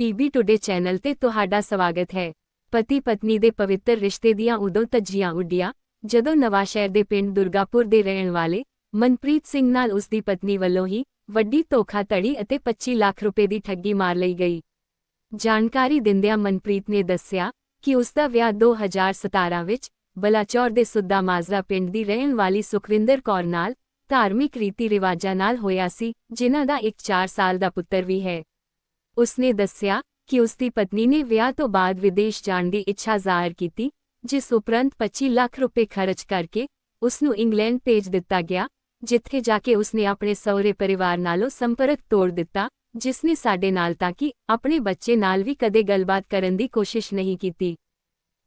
PB today channel ਤੇ ਤੁਹਾਡਾ ਸਵਾਗਤ ਹੈ। ਪਤੀ ਪਤਨੀ ਦੇ ਪਵਿੱਤਰ ਰਿਸ਼ਤੇ ਦੀਆਂ ਉਦੋਂ ਧੱਜੀਆਂ ਉੱਡੀਆਂ, ਜਦੋਂ ਨਵਾਂਸ਼ਹਿਰ ਦੇ ਪਿੰਡ ਦੁਰਗਾਪੁਰ ਦੇ ਰਹਿਣ ਵਾਲੇ ਮਨਪ੍ਰੀਤ ਸਿੰਘ ਨਾਲ ਉਸ ਦੀ ਪਤਨੀ ਵੱਲੋਂ ਹੀ ਵੱਡੀ ਧੋਖਾਧੜੀ ਅਤੇ 25 ਲੱਖ ਰੁਪਏ ਦੀ ਠੱਗੀ ਮਾਰ ਲਈ ਗਈ। ਜਾਣਕਾਰੀ ਦਿੰਦਿਆਂ ਮਨਪ੍ਰੀਤ ਨੇ ਦੱਸਿਆ ਕਿ ਉਸ ਦਾ ਵਿਆਹ 2017 ਵਿੱਚ ਬਲਾਚੌਰ ਦੇ ਸੁੱਦਾ ਮਾਜਰਾ ਪਿੰਡ ਦੀ ਰਹਿਣ ਵਾਲੀ ਸੁਖਵਿੰਦਰ ਕੌਰ ਨਾਲ ਧਾਰਮਿਕ ਰੀਤੀ ਰਿਵਾਜਾਂ ਨਾਲ ਹੋਇਆ ਸੀ, ਜਿਨ੍ਹਾਂ ਦਾ ਇੱਕ 4 ਸਾਲ ਦਾ ਪੁੱਤਰ ਵੀ ਹੈ। ਉਸਨੇ ਦੱਸਿਆ ਕਿ ਉਸ ਦੀ ਪਤਨੀ ਨੇ ਵਿਆਹ ਤੋਂ ਬਾਅਦ ਵਿਦੇਸ਼ ਜਾਣ ਦੀ ਇੱਛਾ ਜ਼ਾਹਰ ਕੀਤੀ ਜਿਸ ਉਪਰੰਤ 25 ਲੱਖ ਰੁਪਏ ਖਰਚ ਕਰਕੇ ਉਸ ਨੂੰ ਇੰਗਲੈਂਡ ਭੇਜ ਦਿੱਤਾ ਗਿਆ ਜਿੱਥੇ ਜਾ ਕੇ ਉਸਨੇ ਆਪਣੇ ਸਹੁਰੇ ਪਰਿਵਾਰ ਨਾਲੋਂ ਸੰਪਰਕ ਤੋੜ ਦਿੱਤਾ ਜਿਸ ਨੇ ਸਾਡੇ ਨਾਲ ਤਾਂ ਕਿ ਆਪਣੇ ਬੱਚੇ ਨਾਲ ਵੀ ਕਦੇ ਗੱਲਬਾਤ ਕਰਨ ਦੀ ਕੋਸ਼ਿਸ਼ ਨਹੀਂ ਕੀਤੀ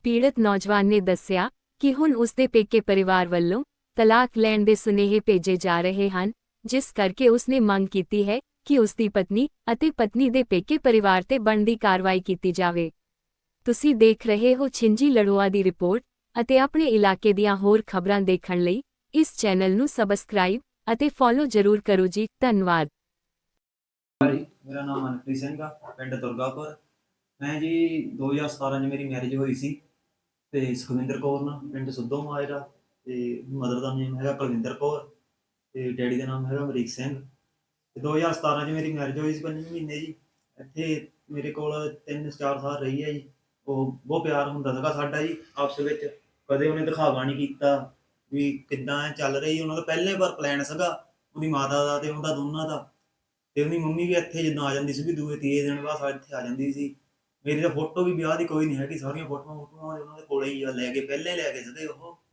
ਪੀੜਤ ਨੌਜਵਾਨ ਨੇ ਦੱਸਿਆ ਕਿ ਹੁਣ ਉਸ ਦੇ ਪੇਕੇ ਪਰਿਵਾਰ ਵੱਲੋਂ ਤਲਾਕ ਲੈਣ ਦੇ ਸੁਨੇਹੇ ਭੇਜੇ ਜਾ ਰਹੇ ਹਨ ਜਿਸ ਕਰਕੇ ਉਸ ਨੇ ਮੰਗ ਕੀਤੀ ਹੈ ਕਿ ਉਸ ਦੀ ਪਤਨੀ ਅਤੇ ਪਤਨੀ ਦੇ ਪੇਕੇ ਪਰਿਵਾਰ ਤੇ ਬਣਦੀ ਕਾਰਵਾਈ ਕੀਤੀ ਜਾਵੇ। ਤੁਸੀਂ ਦੇਖ ਰਹੇ ਹੋ ਛਿੰਜੀ ਲੜੋਆ ਦੀ ਰਿਪੋਰਟ ਅਤੇ ਆਪਣੇ ਇਲਾਕੇ ਦੀਆਂ ਹੋਰ ਖਬਰਾਂ ਦੇਖਣ ਲਈ ਇਸ ਚੈਨਲ ਨੂੰ ਸਬਸਕ੍ਰਾਈਬ ਅਤੇ ਫੋਲੋ ਜ਼ਰੂਰ ਕਰੋ ਜੀ, ਧੰਨਵਾਦ। ਮੇਰਾ ਨਾਮ ਮਨਪ੍ਰੀਤ ਸਿੰਘ ਆ, ਪਿੰਡ ਦੁਰਗਾਪੁਰ। ਮੈਂ ਜੀ 2017 ਚ ਮੇਰੀ ਮੈਰਿਜ ਹੋਈ ਸੀ ਤੇ ਸੁਖਵਿੰਦਰ ਕੌਰ ਨਾਲ, ਪਿੰਡ ਸੁੱਧੋ ਮਾਜਰਾ ਤੇ ਮਦਰ ਦਾ ਨਾਮ ਹੈਗਾ ਕੁਲਵਿੰਦਰ ਕੌਰ ਤੇ ਡੈਡੀ ਦਾ ਨਾਮ ਹੈਗਾ ਅਮਰੀਕ ਸਿੰਘ। 2017 ਚ ਮੇਰੀ ਮੈਰਿਜ ਹੋਈ ਸੀ ਪੰਜ ਮਹੀਨੇ ਜੀ। ਇੱਥੇ ਮੇਰੇ ਕੋਲ 3-4 ਸਾਲ ਰਹੀ ਹੈ ਜੀ। ਉਹ ਬਹੁਤ ਪਿਆਰ ਹੁੰਦਾ ਸੀਗਾ ਸਾਡਾ ਜੀ, ਆਪਸ ਵਿੱਚ। ਕਦੇ ਉਹਨੇ ਦਿਖਾਵਾ ਨਹੀਂ ਕੀਤਾ ਵੀ ਕਿੱਦਾਂ ਚੱਲ ਰਹੀ। ਉਹਨਾਂ ਦਾ ਪਹਿਲੇ ਵਾਰ ਪਲਾਨ ਸੀਗਾ, ਉਹਦੀ ਮਾਤਾ ਦਾ ਤੇ ਉਹਦਾ ਦੋਨਾਂ ਦਾ। ਤੇ ਉਹਦੀ ਮੰਮੀ ਵੀ ਇੱਥੇ ਜਦੋਂ ਆ ਜਾਂਦੀ ਸੀ ਵੀ ਦੂਏ ਤੀਏ ਦਿਨ ਬਾਅਦ ਇੱਥੇ ਆ ਜਾਂਦੀ ਸੀ। ਮੇਰੀ ਤਾਂ ਫੋਟੋ ਵੀ ਵਿਆਹ ਦੀ ਕੋਈ ਨਹੀਂ ਹੈਗੀ, ਸਾਰੀਆਂ ਫੋਟੋਆਂ ਫੋਟੋਆਂ ਉਹਨਾਂ ਦੇ ਕੋਲੇ ਹੀ ਲੈ ਕੇ ਪਹਿਲੇ ਲੈ ਕੇ ਸਦੇ ਉਹ।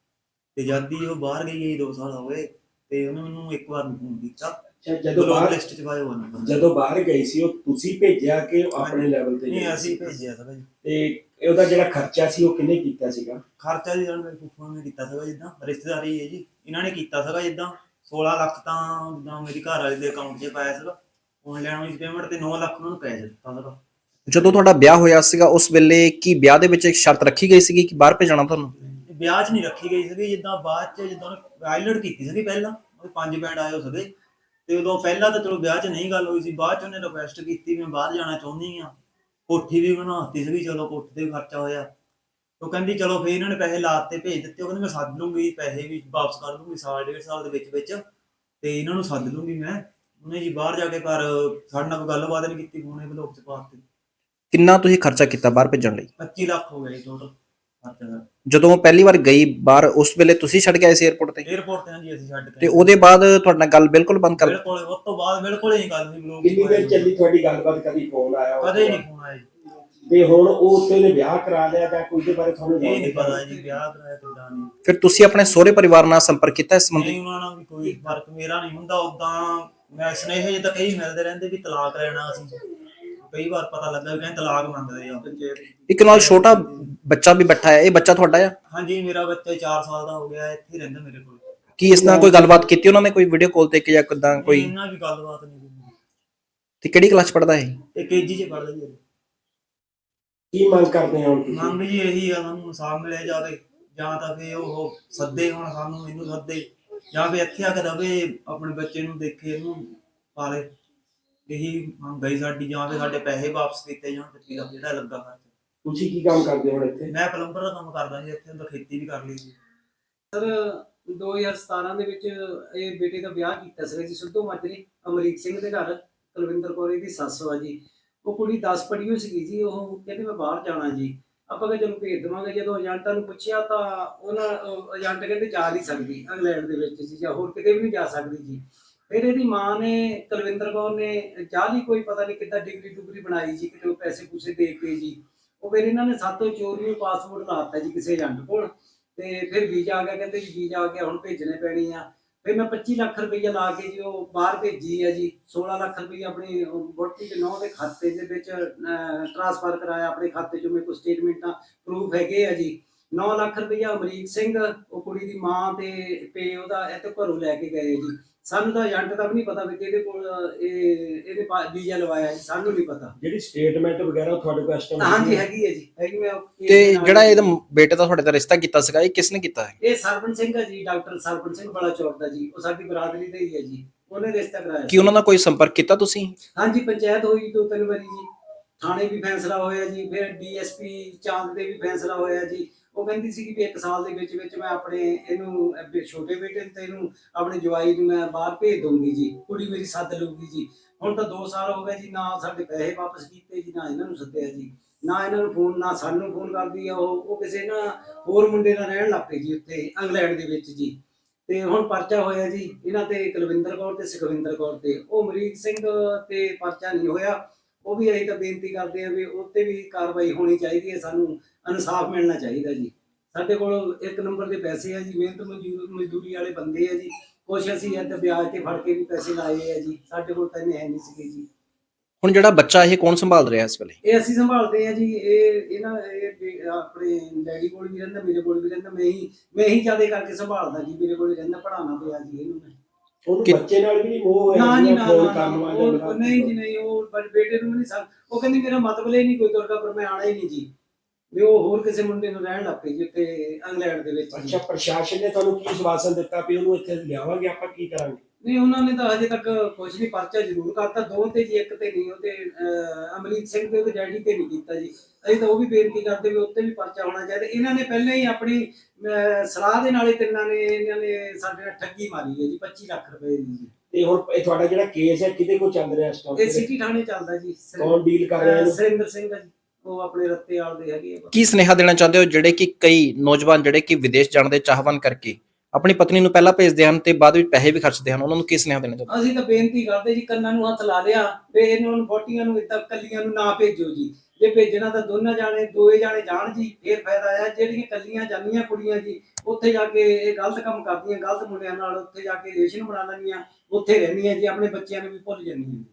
ਤੇ ਜਦ ਹੀ ਉਹ ਬਾਹਰ ਗਈ ਹੈ 2 ਸਾਲ ਹੋ ਗਏ। ਤੇ ਉਹਨੇ ਮੈਨੂੰ ਇੱਕ ਵਾਰ ਫੋਨ ਕੀਤਾ। ਅੱਛਾ, ਜਦੋਂ ਬਾਹਰ ਲਿਸਟ ਚ ਪਾਇਆ ਨੰਬਰ ਜਦੋਂ ਬਾਹਰ ਗਈ ਸੀ ਉਹ ਤੁਸੀਂ ਭੇਜਿਆ ਕਿ ਉਹ ਆਪਣੇ ਲੈਵਲ ਤੇ ਨਹੀਂ ਅਸੀਂ ਸੀ? ਭੇਜਿਆ ਸੀਗਾ ਜੀ। ਤੇ ਉਹਦਾ ਜਿਹੜਾ ਖਰਚਾ ਸੀ ਉਹ ਕਿੰਨੇ ਕੀਤਾ ਸੀਗਾ? ਖਰਚਾ ਜੀ ਜਿਹੜਾ ਮੇਰੇ ਫੁੱਫੜ ਨੇ ਕੀਤਾ ਸੀਗਾ ਜਿੱਦਾਂ। ਰਿਸ਼ਤੇਦਾਰੀ ਹੈ ਜੀ। ਇਹਨਾਂ ਨੇ ਕੀਤਾ ਸੀਗਾ ਜਿੱਦਾਂ। 16 ਲੱਖ ਤਾਂ ਜਿੱਦਾਂ ਮੇਰੀ ਘਰ ਵਾਲੇ ਦੇ ਅਕਾਊਂਟ 'ਚ ਪਾਇਆ ਸੀਗਾ। ਆਨਲਾਈਨ ਵਾਲੀ ਪੇਮੈਂਟ ਤੇ 9 ਲੱਖ ਉਹਨਾਂ ਨੂੰ ਪੈ ਦਿੱਤਾ ਸੀਗਾ। ਜਦੋਂ ਤੁਹਾਡਾ ਵਿਆਹ ਹੋਇਆ ਸੀਗਾ ਉਸ ਵੇਲੇ ਕੀ ਵਿਆਹ ਦੇ ਵਿੱਚ ਇੱਕ ਸ਼ਰਤ ਰੱਖੀ ਗਈ ਸੀਗੀ ਕਿ ਬਾਹਰ ਭੇਜਣਾ ਤੁਹਾਨੂੰ? ਵਿਆਹ 'ਚ ਨਹੀਂ ਰੱਖੀ ਗਈ ਸੀਗੀ। ਜਿੱਦਾਂ ਬਾਅਦ 'ਚ ਜਿੱਦਾਂ ਆਈਲੈਂਡ ਕੀਤੀ ਸੀਗੀ ਪਹਿਲਾਂ ਉਹਦੇ ਪੰਜ ਬੈਂਡ ਆਏ ਹੋ ਸੀਗੇ। ਤੇ ਉਦੋਂ ਪਹਿਲਾਂ ਤਾਂ ਚਲੋ ਵਿਆਹ 'ਚ ਨਹੀਂ ਗੱਲ ਹੋਈ ਸੀ ਬਾਅਦ 'ਚ ਉਹਨੇ ਰਿਕੁਐਸਟ ਕੀਤੀ ਮੈਂ ਬਾਹਰ ਜਾਣਾ ਚਾਹੁੰਦੀ ਆ ਕੋਠੀ ਵੀ ਬਣਾਤੀ ਸੀਗੀ ਚਲੋ ਕੋਠੀ ਤੇ ਵੀ ਖਰਚਾ ਹੋਇਆ। ਉਹ ਕਹਿੰਦੀ ਚਲੋ ਫੇਰ ਇਹਨਾਂ ਨੇ ਪੈਸੇ ਲਾਤੇ ਭੇਜ ਦਿੱਤੇ। ਉਹ ਕਹਿੰਦੀ ਮੈਂ ਸੱਦ ਲੂੰਗੀ ਪੈਸੇ ਵੀ ਵਾਪਸ ਕਰ ਦੂੰਗੀ ਸਾਲ ਡੇਢ ਸਾਲ ਦੇ ਵਿੱਚ ਵਿੱਚ। ਤੇ ਇਹਨਾਂ ਨੂੰ ਸੱਦ ਲੂੰਗੀ ਮੈਂ। ਉਹਨੇ ਜੀ ਬਾਹਰ ਜਾ ਕੇ ਘਰ ਸਾਡੇ ਨਾਲ ਕੋਈ ਗੱਲਬਾਤ ਨਹੀਂ ਕੀਤੀ ਫੋਨੇ ਬਲੌਕ 'ਚ ਪਾਤੇ ਕਿੰਨਾ ਤੁਸੀਂ ਖਰਚਾ ਕੀਤਾ ਬਾਹਰ ਭੇਜਣ ਲਈ? 25 ਲੱਖ ਹੋ ਗਏ ਟੋਟਲ ਖਰਚਾ ਦਾ ਜਦੋਂ ਪਹਿਲੀ ਵਾਰ ਗਈ ਬਾਹਰ ਉਸ ਵੇਲੇ ਤੁਸੀਂ ਛੱਡ ਕੇ ਆਏ ਸੀ 에어ਪੋਰਟ ਤੇ 에어ਪੋਰਟ ਤੇ ਹਾਂਜੀ ਅਸੀਂ ਛੱਡ ਕੇ ਤੇ ਉਹਦੇ ਬਾਅਦ ਤੁਹਾਡੇ ਨਾਲ ਗੱਲ ਬਿਲਕੁਲ ਬੰਦ ਕਰ ਬਿਲਕੁਲ ਉਸ ਤੋਂ ਬਾਅਦ ਬਿਲਕੁਲ ਹੀ ਗੱਲ ਨਹੀਂ ਬਲੌਕ ਕਿੰਨੀ ਵਾਰ ਚੱਲੀ ਤੁਹਾਡੀ ਗੱਲਬਾਤ? ਕਦੀ ਫੋਨ ਆਇਆ ਕਦੇ ਨਹੀਂ ਫੋਨ ਆਇਆ ਤੇ ਹੁਣ ਉਹ ਉੱਤੇ ਨੇ ਵਿਆਹ ਕਰਾ ਲਿਆ ਜਾਂ ਕੋਈ ਦੇ ਬਾਰੇ ਤੁਹਾਨੂੰ ਨਹੀਂ ਪਤਾ ਜੀ ਵਿਆਹ ਕਰਾਇਆ ਕਿਦਾਂ ਨਹੀਂ। ਫਿਰ ਤੁਸੀਂ ਆਪਣੇ ਸਹੁਰੇ ਪਰਿਵਾਰ ਨਾਲ ਸੰਪਰਕ ਕੀਤਾ ਇਸ ਸੰਬੰਧੀ? ਨਹੀਂ ਉਹਨਾਂ ਨਾਲ ਵੀ ਕੋਈ ਫ਼ਰਕ ਮੇਰਾ ਨਹੀਂ ਹੁੰਦਾ ਉਦਾਂ ਮੈਂ ਸੁਨੇਹੇ ਜੇ ਤਾਂ ਕਈ ਮਿਲਦੇ ਰਹਿੰਦੇ ਵੀ ਤਲਾਕ ਲੈਣਾ ਅਸੀਂ। ਕਈ ਵਾਰ ਪਤਾ ਲੱਗਾ ਵੀ ਕਹਿੰਦੇ ਤਲਾਕ ਮੰਗਦੇ ਆ। ਇੱਕ ਨਾਲ ਛੋਟਾ ਬੱਚਾ ਵੀ ਬੈਠਾ ਹੈ ਇਹ ਬੱਚਾ ਤੁਹਾਡਾ ਆ? ਹਾਂਜੀ ਮੇਰਾ ਬੱਚਾ 4 ਸਾਲ ਦਾ ਹੋ ਗਿਆ ਇੱਥੇ ਰਹਿੰਦਾ ਮੇਰੇ ਕੋਲ। ਕੀ ਇਸ ਨਾਲ ਕੋਈ ਗੱਲਬਾਤ ਕੀਤੀ ਉਹਨਾਂ ਨੇ ਕੋਈ ਵੀਡੀਓ ਕਾਲ ਤੇ ਕਿ ਜਾਂ ਕਿਦਾਂ ਕੋਈ ਕੋਈ? ਇਹਨਾਂ ਵੀ ਗੱਲਬਾਤ ਨਹੀਂ ਕੀਤੀ। ਤੇ ਕਿਹੜੀ ਕਲਾਸ ਪੜਦਾ ਹੈ ਇਹ ਕੇਜੀ ਚ ਪੜਦਾ ਜੀ ਕੀ ਮੰਗ ਕਰਦੇ ਹੋ ਤੁਸੀਂ? ਮੰਗ ਜੀ ਇਹੀ ਆ ਸਾਨੂੰ ਇਨਸਾਫ ਮਿਲਿਆ ਜਾਵੇ। ਜਾਂ ਤਾਂ ਫੇ ਉਹ ਸੱਦੇ ਹੁਣ ਸਾਨੂੰ ਇਹਨੂੰ ਸੱਦੇ। ਜਾਂ ਫੇ ਇੱਥੇ ਆ ਕੇ ਰਵੇ ਆਪਣੇ ਬੱਚੇ ਨੂੰ ਦੇਖੇ ਇਹਨੂੰ ਪਾਲੇ। ਇਹੀ ਮੰਗ ਗਈ ਸਾਡੀ ਜਾਂ ਫੇ ਸਾਡੇ ਪੈਸੇ ਵਾਪਸ ਕੀਤੇ ਜਾਣ ਤੇ ਦਾ ਜਿਹੜਾ ਲੱਗਾ ਖਰਚ। ਤੁਸੀਂ ਕੀ ਕੰਮ ਕਰਦੇ ਹੋ ਹੁਣ ਇੱਥੇ? ਮੈਂ ਪਲੰਬਰ ਦਾ ਕੰਮ ਕਰਦਾ ਜੀ ਇੱਥੇ ਤਾਂ ਖੇਤੀ ਵੀ ਕਰ ਲਈ ਸੀ 2017 ਦੇ ਵਿੱਚ ਇਹ ਬੇਟੇ ਦਾ ਵਿਆਹ ਕੀਤਾ ਸੀ ਜੀ ਸਿੱਧੂ ਮਾਜਰੀ ਅਮਰੀਕ ਸਿੰਘ ਦੇ ਘਰ ਕੁਲਵਿੰਦਰ ਕੌਰ ਦੀ ਸੱਸ ਵਾ ਜੀ। ਉਹ ਕੁੜੀ 10 ਪੜ੍ਹੀ ਹੋਈ ਸੀਗੀ ਜੀ ਉਹ ਕਹਿੰਦੀ ਮੈਂ ਬਾਹਰ ਜਾਣਾ ਜੀ। ਆਪਾਂ ਕਿਹਾ ਚਲੋ ਭੇਜ ਦੇਵਾਂਗੇ ਜਦੋਂ ਏਜੰਟਾਂ ਨੂੰ ਪੁੱਛਿਆ ਤਾਂ ਉਹਨਾਂ ਉਹ ਏਜੰਟ ਕਹਿੰਦੇ ਜਾ ਨਹੀਂ ਸਕਦੀ ਇੰਗਲੈਂਡ ਦੇ ਵਿੱਚ ਜੀ ਜਾਂ ਹੋਰ ਕਿਤੇ ਵੀ ਨਹੀਂ ਜਾ ਸਕਦੀ ਜੀ। ਫਿਰ ਇਹਦੀ ਮਾਂ ਨੇ ਕੁਲਵਿੰਦਰ ਕੌਰ ਨੇ ਜਾਲੀ ਕੋਈ ਪਤਾ ਨਹੀਂ ਕਿੱਦਾਂ ਡਿਗਰੀ ਡੁਗਰੀ ਬਣਾਈ ਜੀ ਕਿਤੇ ਉਹ ਪੈਸੇ ਪੂਸੇ ਦੇ ਕੇ ਜੀ। ਉਹ ਫਿਰ ਇਹਨਾਂ ਨੇ ਸਾਤੋਂ ਚੋਰੀ ਪਾਸਪੋਰਟ ਲਾਤਾ ਜੀ ਕਿਸੇ ਏਜੰਟ ਕੋਲ। ਤੇ ਫਿਰ ਵੀਜ਼ਾ ਆ ਗਿਆ, ਕਹਿੰਦੇ ਜੀ ਵੀਜ਼ਾ ਆ ਗਿਆ, ਹੁਣ ਭੇਜਣੇ ਪੈਣੀ ਆ। ਫਿਰ ਮੈਂ 25 ਲੱਖ ਰੁਪਈਆ ਲਾ ਕੇ ਜੀ ਉਹ ਬਾਹਰ ਭੇਜੀ ਆ ਜੀ 16 ਲੱਖ ਰੁਪਈਆ ਆਪਣੀ ਵੋਟੀ ਦੇ ਨੌ ਦੇ ਖਾਤੇ ਦੇ ਵਿੱਚ ਟ੍ਰਾਂਸਫਰ ਕਰਾਇਆ ਆਪਣੇ ਖਾਤੇ ਚੋਂ, ਮੇਰੇ ਕੋਲ ਸਟੇਟਮੈਂਟਾਂ ਪ੍ਰੂਫ ਹੈਗੇ ਆ ਜੀ। 9 ਲੱਖ ਰੁਪਈਆ ਅਮਰੀਕ ਸਿੰਘ ਉਹ ਕੁੜੀ ਦੀ ਮਾਂ ਤੇ ਪੇ ਉਹਦਾ ਇਹ ਤੇ ਘਰੋਂ ਲੈ ਕੇ ਗਏ ਜੀ। ਸਾਨੂੰ ਤਾਂ ਏਜੰਟ ਦਾ ਵੀ ਨਹੀਂ ਪਤਾ ਵੀ ਕਿਹਦੇ ਕੋਲ ਇਹ ਇਹਦੇ ਵੀਜ਼ਾ ਲਵਾਇਆ ਜੀ ਸਾਨੂੰ ਨਹੀਂ ਪਤਾ। ਜਿਹੜੀ ਸਟੇਟਮੈਂਟ ਵਗੈਰਾ ਉਹ ਤੁਹਾਡੇ ਕੋਲ ਇਸ time ਹਾਂਜੀ ਹੈਗੀ ਹੈ? ਜੀ। ਹੈਗੀ ਮੈਂ ਉਹ ਤੇ ਜਿਹੜਾ ਇਹਦਾ ਬੇਟੇ ਦਾ ਤੁਹਾਡੇ ਦਾ ਰਿਸ਼ਤਾ ਕੀਤਾ ਸੀਗਾ ਇਹ ਕਿਸ ਨੇ ਕੀਤਾ ਹੈ? ਇਹ ਸਰਪੰਚ ਸਿੰਘ ਹੈ ਜੀ ਡਾਕਟਰ ਸਰਪੰਚ ਸਿੰਘ ਬੜਾ ਚੌਕ ਦਾ ਜੀ। ਉਹ ਸਾਡੀ ਬਰਾਦਰੀ ਦੇ ਹੀ ਹੈ ਜੀ। ਉਹਨੇ ਰਿਸ਼ਤਾ ਕਰਾਇਆ ਕੀ ਉਹਨਾਂ ਨਾਲ ਕੋਈ ਸੰਪਰਕ ਕੀਤਾ ਤੁਸੀਂ? ਹਾਂਜੀ ਪੰਚਾਇਤ ਹੋਈ ਦੋ ਤਿੰਨ ਵਾਰੀ ਜੀ। ਥਾਣੇ ਵੀ ਫੈਸਲਾ ਹੋਇਆ ਜੀ ਫਿਰ ਡੀਐਸਪੀ ਚਾਂਦ ਦੇ ਵੀ ਫੈਸਲਾ ਹੋਇਆ ਜੀ। ਉਹ ਕਹਿੰਦੀ ਸੀ ਕਿ ਵੀ ਇੱਕ ਸਾਲ ਦੇ ਵਿੱਚ ਵਿੱਚ ਮੈਂ ਆਪਣੇ ਇਹਨੂੰ, ਅੱਗੇ ਛੋਟੇ ਬੇਟੇ ਨੂੰ ਤੇ ਇਹਨੂੰ ਆਪਣੇ ਜਵਾਈ ਨੂੰ ਮੈਂ ਬਾਹਰ ਭੇਜ ਦਊਂਗੀ ਜੀ, ਕੁੜੀ ਮੇਰੀ ਸੱਦ ਲਊਗੀ ਜੀ। ਹੁਣ ਤਾਂ 2 ਸਾਲ ਹੋ ਗਏ ਜੀ, ਨਾ ਸਾਡੇ ਪੈਸੇ ਵਾਪਸ ਕੀਤੇ ਜੀ, ਨਾ ਇਹਨਾਂ ਨੂੰ ਸੱਦਿਆ ਜੀ। ਨਾ ਇਹਨਾਂ ਨੂੰ ਫੋਨ, ਨਾ ਸਾਨੂੰ ਫੋਨ ਕਰਦੀ ਆ ਉਹ ਉਹ ਕਿਸੇ ਨਾ ਹੋਰ ਮੁੰਡੇ ਨਾਲ ਰਹਿਣ ਲੱਗ ਪਏ ਜੀ ਉੱਥੇ, ਇੰਗਲੈਂਡ ਦੇ ਵਿੱਚ ਜੀ। ਤੇ ਹੁਣ ਪਰਚਾ ਹੋਇਆ ਜੀ, ਇਹਨਾਂ ਤੇ ਕੁਲਵਿੰਦਰ ਕੌਰ ਤੇ ਸੁਖਵਿੰਦਰ ਕੌਰ ਤੇ। ਉਹ ਮਰੀਕ ਸਿੰਘ ਤੇ ਪਰਚਾ ਨਹੀਂ ਹੋਇਆ, ਉਹ ਵੀ ਅਸੀਂ ਤਾਂ ਬੇਨਤੀ ਕਰਦੇ ਆ ਵੀ ਉੱਤੇ ਵੀ ਕਾਰਵਾਈ ਹੋਣੀ ਚਾਹੀਦੀ ਹੈ ਸਾਨੂੰ। ਇਨਸਾਫ ਮਿਲਣਾ ਚਾਹੀਦਾ ਜੀ। ਸਾਡੇ ਕੋਲ ਇੱਕ ਨੰਬਰ ਦੇ ਪੈਸੇ ਆ ਜੀ ਮਿਹਨਤ ਮਜ਼ਦੂਰ ਮਜ਼ਦੂਰੀ ਵਾਲੇ ਬੰਦੇ ਆ ਜੀ। ਕੁਛ ਅਸੀਂ ਇੱਥੇ ਵਿਆਜ ਤੇ ਫੜ ਕੇ ਵੀ ਪੈਸੇ ਲਾਏ ਆ ਜੀ। ਸਾਡੇ ਕੋਲ ਤਾਂ ਇੰਨੇ ਹੈ ਨਹੀਂ ਸੀਗੇ ਜੀ। ਹੁਣ ਜਿਹੜਾ ਬੱਚਾ ਇਹ ਕੌਣ ਸੰਭਾਲ ਰਿਹਾ ਇਸ ਵੇਲੇ? ਇਹ ਅਸੀਂ ਸੰਭਾਲਦੇ ਆ ਜੀ। ਇਹ ਇਹਨਾਂ ਇਹ ਵੀ ਆਪਣੇ ਡੈਡੀ ਕੋਲ ਵੀ ਰਹਿੰਦਾ ਮੇਰੇ ਕੋਲ ਵੀ ਰਹਿੰਦਾ। ਮੈਂ ਹੀ ਮੈਂ ਹੀ ਜ਼ਿਆਦਾ ਕਰਕੇ ਸੰਭਾਲਦਾ ਜੀ। ਮੇਰੇ ਕੋਲ ਹੀ ਰਹਿੰਦਾ ਪੜਾਉਣਾ ਪਿਆ ਜੀ ਇਹਨੂੰ ਮੈਂ। ਉਹਨੂੰ ਕਿ- ਬੱਚੇ ਨਾਲ ਵੀ ਨਹੀਂ ਮੋਹ ਨਾ ਜੀ ਨਾ ਨਾ, ਉਹ- ਜਿਹੜਾ ਉਹ ਨਹੀਂ ਜੀ ਨਹੀਂ ਉਹ ਬਟ ਬੇਟੇ ਨੂੰ ਵੀ ਨਹੀਂ ਸਾ ਉਹ ਕਹਿੰਦੀ ਮੇਰਾ ਮਤਲਬ ਹੀ ਨਹੀਂ ਕੋਈ ਤੁਰਕਾ ਪਰ ਮੈਂ ਆਣਾ ਹੀ ਨਹੀਂ ਜੀ। ਵੀ ਉਹ ਹੋਰ ਕਿਸੇ ਮੁੰਡੇ ਨੂੰ ਰਹਿਣ ਲੱਗ ਪਈ ਇੰਗਲੈਂਡ ਦੇ ਵਿੱਚ। ਅੱਛਾ ਪ੍ਰਸ਼ਾਸਨ ਨੇ ਤੁਹਾਨੂੰ ਕੀ ਸਵਾਸਨ ਦਿੱਤਾ ਵੀ ਉਹਨੂੰ ਇੱਥੇ ਲਿਆਵਾਂਗੇ ਆਪਾਂ ਕੀ ਕਰਾਂਗੇ? ਨਹੀਂ ਉਹਨਾਂ ਨੇ ਤਾਂ ਹਜੇ ਤੱਕ ਕੁਝ ਨਹੀਂ ਪਰਚਾ ਜ਼ਰੂਰ ਕਰਤਾ ਦੋ ਤੇ ਜੀ ਇੱਕ ਤੇ ਨਹੀਂ ਉਹ ਤੇ ਅਹ, ਅਮਰੀਕ ਸਿੰਘ ਤੇ ਉਹਦੇ ਡੈਡੀ ਤੇ ਨਹੀਂ ਕੀਤਾ ਜੀ। ਅਸੀਂ ਤਾਂ ਉਹ ਵੀ ਬੇਨਤੀ ਕਰਦੇ ਵੀ ਉੱਤੇ ਵੀ ਪਰਚਾ ਹੋਣਾ ਚਾਹੀਦਾ। ਇਹਨਾਂ ਨੇ ਪਹਿਲਾਂ ਹੀ ਆਪਣੀ ਅਹ, ਸਲਾਹ ਦੇ ਨਾਲ ਹੀ ਤਿੰਨਾਂ ਨੇ ਇਹਨਾਂ ਨੇ ਸਾਡੇ ਨਾਲ ਠੱਗੀ ਮਾਰੀ ਹੈ ਜੀ 25 ਲੱਖ ਰੁਪਏ ਦੀ ਜੀ। ਤੇ ਹੁਣ ਇਹ ਤੁਹਾਡਾ ਜਿਹੜਾ ਕੇਸ ਹੈ ਕਿਹਦੇ ਕੋਲ ਚੱਲ ਰਿਹਾ ਇਸ ਇਹ ਟਾਈਮ ਸਿਟੀ ਥਾਣੇ ਚੱਲਦਾ ਜੀ। ਸਰ- ਕੌਣ ਡੀਲ ਕਰ ਰਿਹਾ ਅਹ, ਇਹਨੂੰ ਸੁਰਿੰਦਰ ਸਿੰਘ ਜੀ। ਉਹ ਆਪਣੇ ਰੱਤੇ ਵਾਲ ਦੇ ਹੈਗੇ ਆ ਕੀ ਸੁਨੇਹਾ ਦੇਣਾ ਚਾਹੁੰਦੇ ਹੋ ਜਿਹੜੇ ਕਿ ਕਈ ਨੌਜਵਾਨ ਜਿਹੜੇ ਕਿ ਵਿਦੇਸ਼ ਜਾਣ ਦੇ ਚਾਹਵਾਨ ਕਰਕੇ ਆਪਣੀ ਪਤਨੀ ਨੂੰ ਪਹਿਲਾਂ ਭੇਜਦੇ ਹਨ ਤੇ ਬਾਅਦ ਵਿੱਚ ਪੈਸੇ ਵੀ ਖਰਚਦੇ ਹਨ? ਉਹਨਾਂ ਨੂੰ ਕੀ ਸੁਨੇਹਾ ਦੇਣਾ ਚਾਹੁੰਦੇ? ਅਸੀਂ ਤਾਂ ਬੇਨਤੀ ਕਰਦੇ ਜੀ ਕੰਨਾਂ ਨੂੰ ਹੱਥ ਲਾ ਲਿਆ ਵੀ ਇਹਨਾਂ ਨੂੰ ਬੋਟੀਆਂ ਨੂੰ ਇਦਾਂ ਕੱਲੀਆਂ ਨੂੰ ਨਾ ਭੇਜੋ ਜੀ। ਜੇ ਭੇਜਣਾ ਤਾਂ ਦੋਨਾਂ ਜਾਣੇ ਦੋਏ ਜਾਣੇ ਜਾਣ ਜੀ ਫੇਰ ਫਾਇਦਾ ਆ। ਜਿਹੜੀਆਂ ਕੱਲੀਆਂ ਜਾਂਦੀਆਂ ਕੁੜੀਆਂ ਜੀ ਉੱਥੇ ਜਾ ਕੇ ਇਹ ਗਲਤ ਕੰਮ ਕਰਦੀਆਂ ਗਲਤ ਮੁੰਡਿਆਂ ਨਾਲ ਉੱਥੇ ਜਾ ਕੇ ਰਿਲੇਸ਼ਨ ਬਣਾ ਲੈਂਦੀਆਂ ਉੱਥੇ ਰਹਿੰਦੀਆਂ ਜੀ ਆਪਣੇ ਬੱਚਿਆਂ ਨੂੰ ਵੀ ਭੁੱਲ ਜਾਂਦੀਆਂ ਜੀ।